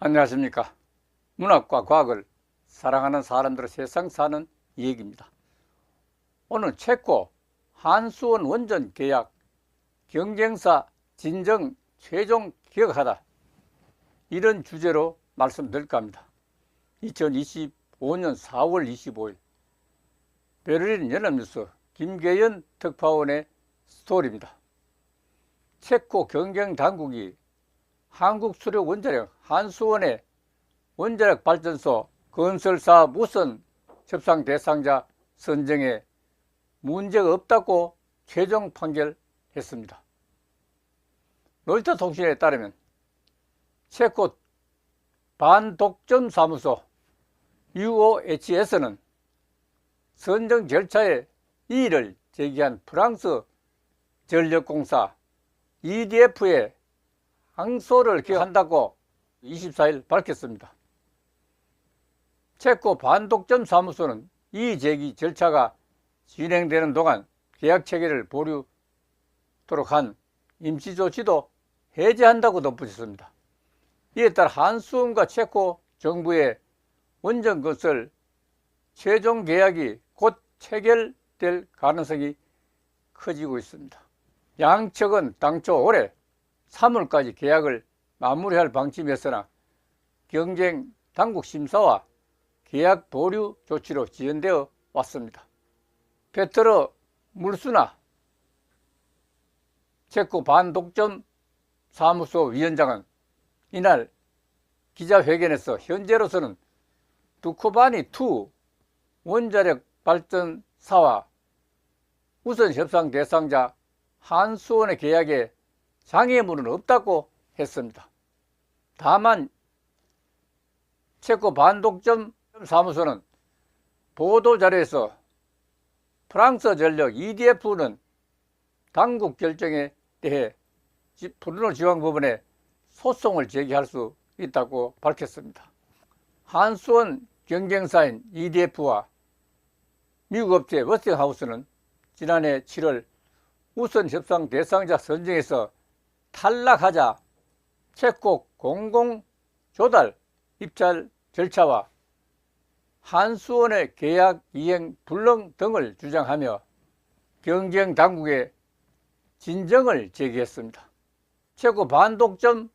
안녕하십니까. 문학과 과학을 사랑하는 사람들의 세상 사는 이야기입니다. 오늘 체코 한수원 원전 계약 경쟁사 진정 최종 기억하다 이런 주제로 말씀드릴까 합니다. 2025년 4월 25일 베를린 연합뉴스 김계연 특파원의 스토리입니다. 체코 경경 당국이 한국 수력 원자력 한수원의 원자력 발전소 건설 사업 우선 협상 대상자 선정에 문제가 없다고 최종 판결했습니다. 로이터 통신에 따르면 체코 반독점 사무소 UOHS는 선정 절차에 이의를 제기한 프랑스 전력공사 EDF에 항소를 기한다고 24일 밝혔습니다. 체코 반독점 사무소는 이 제기 절차가 진행되는 동안 계약 체계를 보류토록 한 임시 조치도 해제한다고 덧붙였습니다. 이에 따라 한수원과 체코 정부의 원전 건설 최종 계약이 곧 체결될 가능성이 커지고 있습니다. 양측은 당초 올해 3월까지 계약을 마무리할 방침이었으나 경쟁 당국 심사와 계약 보류 조치로 지연되어 왔습니다. 페트로 물수나 체코 반독점 사무소 위원장은 이날 기자회견에서 현재로서는 두코바니2 원자력 발전사와 우선 협상 대상자 한수원의 계약에 장애물은 없다고 했습니다. 다만 체코 반독점 사무소는 보도자료에서 프랑스 전력 EDF는 당국 결정에 대해 브루노 지방법원에 소송을 제기할 수 있다고 밝혔습니다. 한수원 경쟁사인 EDF와 미국 업체 워스팅하우스는 지난해 7월 우선 협상 대상자 선정에서 탈락하자 체코 공공 조달 입찰 절차와 한수원의 계약 이행 불능 등을 주장하며 경쟁 당국에 진정을 제기했습니다. 체코 반독점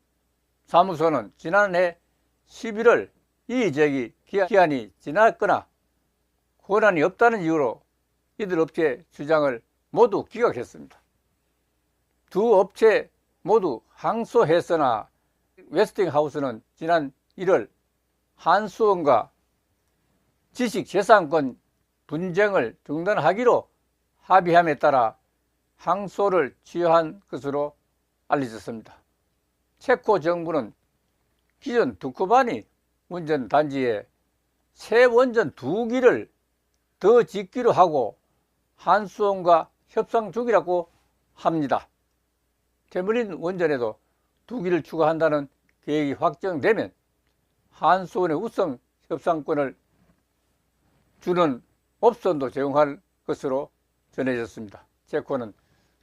사무소는 지난해 11월 이의 제기 기한이 지났거나 권한이 없다는 이유로 이들 업체 주장을 모두 기각했습니다. 두 업체 모두 항소했으나 웨스팅하우스는 지난 1월 한수원과 지식재산권 분쟁을 중단하기로 합의함에 따라 항소를 취하한 것으로 알려졌습니다. 체코 정부는 기존 두쿠바니 원전 단지에 새 원전 두 기를 더 짓기로 하고 한수원과 협상 중이라고 합니다. 테물린 원전에도 두 기를 추가한다는 계획이 확정되면 한수원의 우선 협상권을 주는 옵션도 제공할 것으로 전해졌습니다. 체코는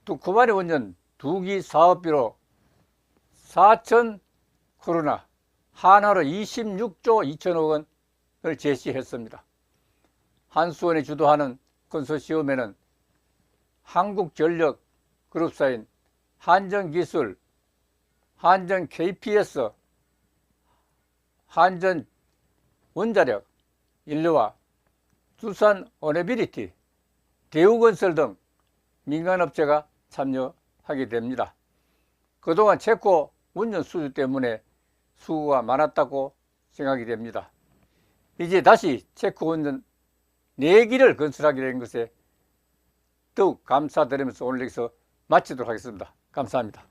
두쿠바니 원전 두기 사업비로 4천 코로나 한화로 26조 2천억 원을 제시했습니다. 한수원이 주도하는 컨소시엄에는 한국전력 그룹사인 한전기술, 한전 KPS, 한전 원자력, 인류와 두산 어네비리티, 대우건설 등 민간업체가 참여하게 됩니다. 그동안 체코 운전 수주 때문에 수고가 많았다고 생각이 됩니다. 이제 다시 체코 운전 4기를 건설하게 된 것에 더욱 감사드리면서 오늘 여기서 마치도록 하겠습니다. 감사합니다.